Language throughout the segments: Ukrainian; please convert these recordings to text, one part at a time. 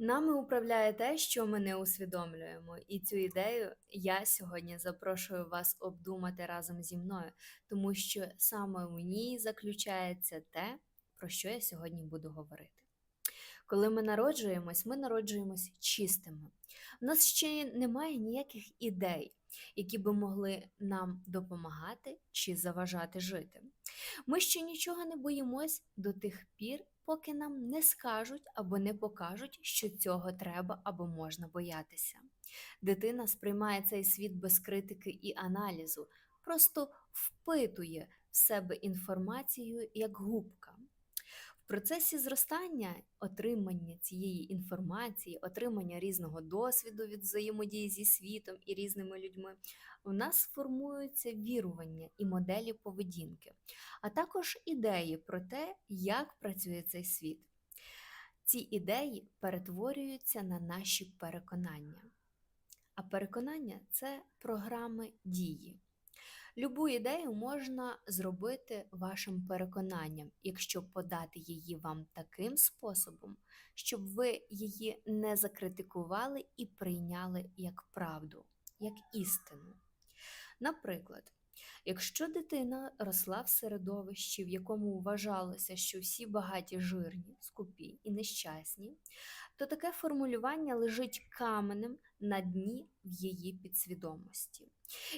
Нами управляє те, що ми не усвідомлюємо, і цю ідею я сьогодні запрошую вас обдумати разом зі мною, тому що саме в ній заключається те, про що я сьогодні буду говорити. Коли ми народжуємось, ми народжуємось чистими. У нас ще немає ніяких ідей, які би могли нам допомагати чи заважати жити. Ми ще нічого не боїмось до тих пір, поки нам не скажуть або не покажуть, що цього треба або можна боятися. Дитина сприймає цей світ без критики і аналізу, просто впитує в себе інформацію як губка. Процесі зростання, отримання цієї інформації, отримання різного досвіду від взаємодії зі світом і різними людьми, у нас формуються вірування і моделі поведінки, а також ідеї про те, як працює цей світ. Ці ідеї перетворюються на наші переконання. А переконання це програми дії. Любу ідею можна зробити вашим переконанням, якщо подати її вам таким способом, щоб ви її не закритикували і прийняли як правду, як істину. Наприклад, якщо дитина росла в середовищі, в якому вважалося, що всі багаті жирні, скупі і нещасні, то таке формулювання лежить каменем на дні в її підсвідомості.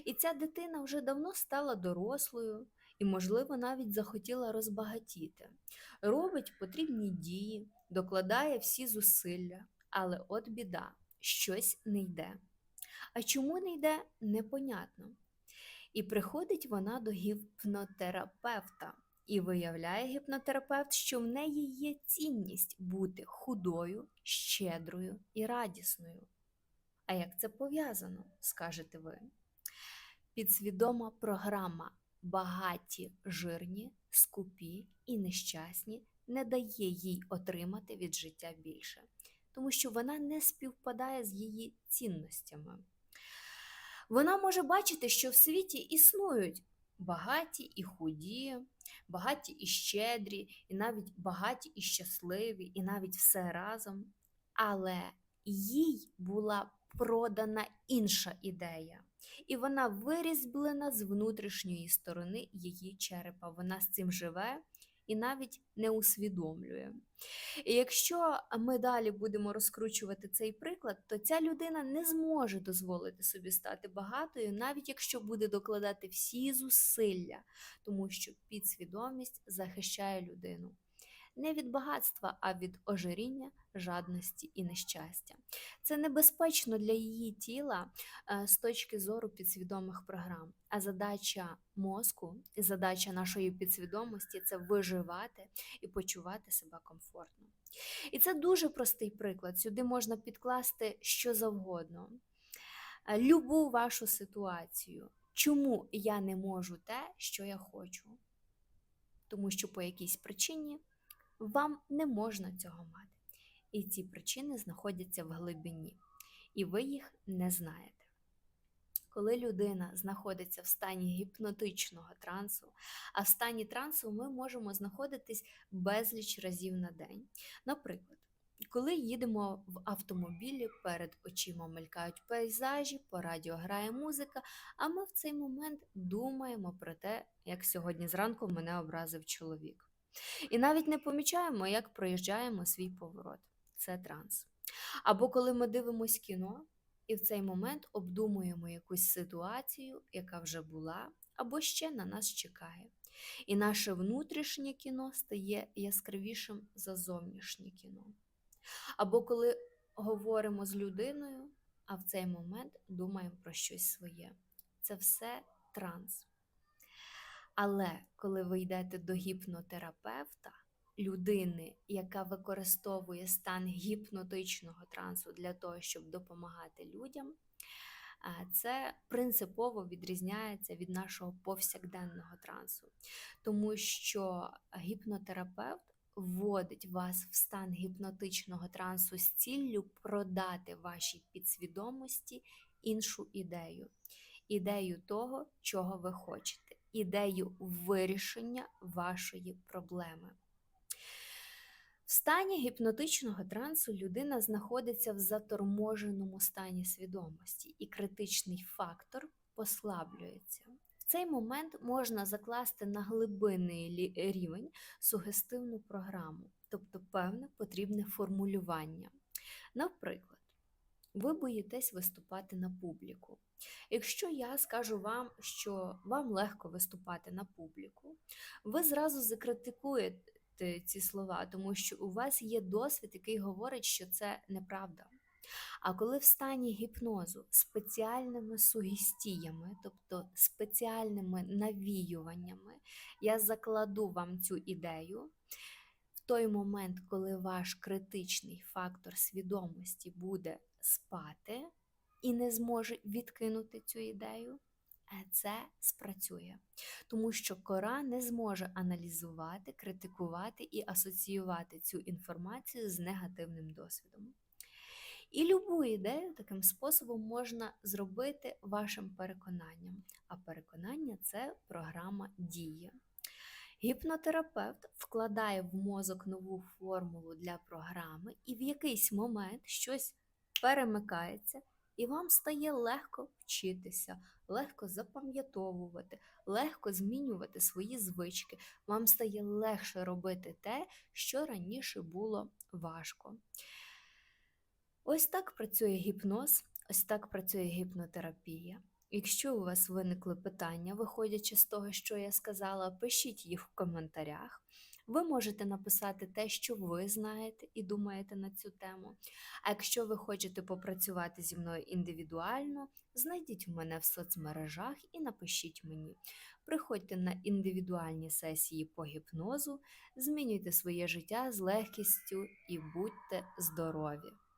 І ця дитина вже давно стала дорослою і, можливо, навіть захотіла розбагатіти, робить потрібні дії, докладає всі зусилля, але от біда, щось не йде. А чому не йде, непонятно. І приходить вона до гіпнотерапевта. І виявляє гіпнотерапевт, що в неї є цінність бути худою, щедрою і радісною. А як це пов'язано, скажете ви? Підсвідома програма багаті, жирні, скупі і нещасні не дає їй отримати від життя більше, тому що вона не співпадає з її цінностями. Вона може бачити, що в світі існують багаті і худі, багаті і щедрі, і навіть багаті і щасливі, і навіть все разом. Але їй була продана інша ідея, і вона вирізблена з внутрішньої сторони її черепа. Вона з цим живе і навіть не усвідомлює. І якщо ми далі будемо розкручувати цей приклад, то ця людина не зможе дозволити собі стати багатою, навіть якщо буде докладати всі зусилля, тому що підсвідомість захищає людину. Не від багатства, а від ожиріння, жадності і нещастя. Це небезпечно для її тіла е, з точки зору підсвідомих програм. А задача мозку і задача нашої підсвідомості це виживати і почувати себе комфортно. І це дуже простий приклад. Сюди можна підкласти що завгодно, Е, любу вашу ситуацію. Чому я не можу те, що я хочу? Тому що по якійсь причині вам не можна цього мати. І ці причини знаходяться в глибині, і ви їх не знаєте. Коли людина знаходиться в стані гіпнотичного трансу, а в стані трансу ми можемо знаходитись безліч разів на день. Наприклад, коли їдемо в автомобілі, перед очима мелькають пейзажі, по радіо грає музика, а ми в цей момент думаємо про те, як сьогодні зранку мене образив чоловік. І навіть не помічаємо, як проїжджаємо свій поворот. Це транс. Або коли ми дивимося кіно і в цей момент обдумуємо якусь ситуацію, яка вже була, або ще на нас чекає. І наше внутрішнє кіно стає яскравішим за зовнішнє кіно. Або коли говоримо з людиною, а в цей момент думаємо про щось своє. Це все транс. Але коли ви йдете до гіпнотерапевта, людини, яка використовує стан гіпнотичного трансу для того, щоб допомагати людям, це принципово відрізняється від нашого повсякденного трансу, тому що гіпнотерапевт вводить вас в стан гіпнотичного трансу з ціллю продати вашій підсвідомості іншу ідею, ідею того, чого ви хочете, ідею вирішення вашої проблеми. В стані гіпнотичного трансу людина знаходиться в заторможеному стані свідомості, і критичний фактор послаблюється. В цей момент можна закласти на глибинний рівень сугестивну програму, тобто певне потрібне формулювання. Наприклад, ви боїтесь виступати на публіку. Якщо я скажу вам, що вам легко виступати на публіку, ви зразу закритикуєте ці слова, тому що у вас є досвід, який говорить, що це неправда. А коли в стані гіпнозу спеціальними сугестіями, тобто спеціальними навіюваннями, я закладу вам цю ідею, в той момент, коли ваш критичний фактор свідомості буде спати і не зможе відкинути цю ідею, е, це спрацює. Тому що кора не зможе аналізувати, критикувати і асоціювати цю інформацію з негативним досвідом. І любу ідею таким способом можна зробити вашим переконанням. А переконання це програма дії. Гіпнотерапевт вкладає в мозок нову формулу для програми, і в якийсь момент щось перемикається, і вам стає легко вчитися, легко запам'ятовувати, легко змінювати свої звички. Вам стає легше робити те, що раніше було важко. Ось так працює гіпноз, ось так працює гіпнотерапія. Якщо у вас виникли питання, виходячи з того, що я сказала, пишіть їх в коментарях. Ви можете написати те, що ви знаєте і думаєте на цю тему. А якщо ви хочете попрацювати зі мною індивідуально, знайдіть мене в соцмережах і напишіть мені. Приходьте на індивідуальні сесії по гіпнозу, змінюйте своє життя з легкістю і будьте здорові!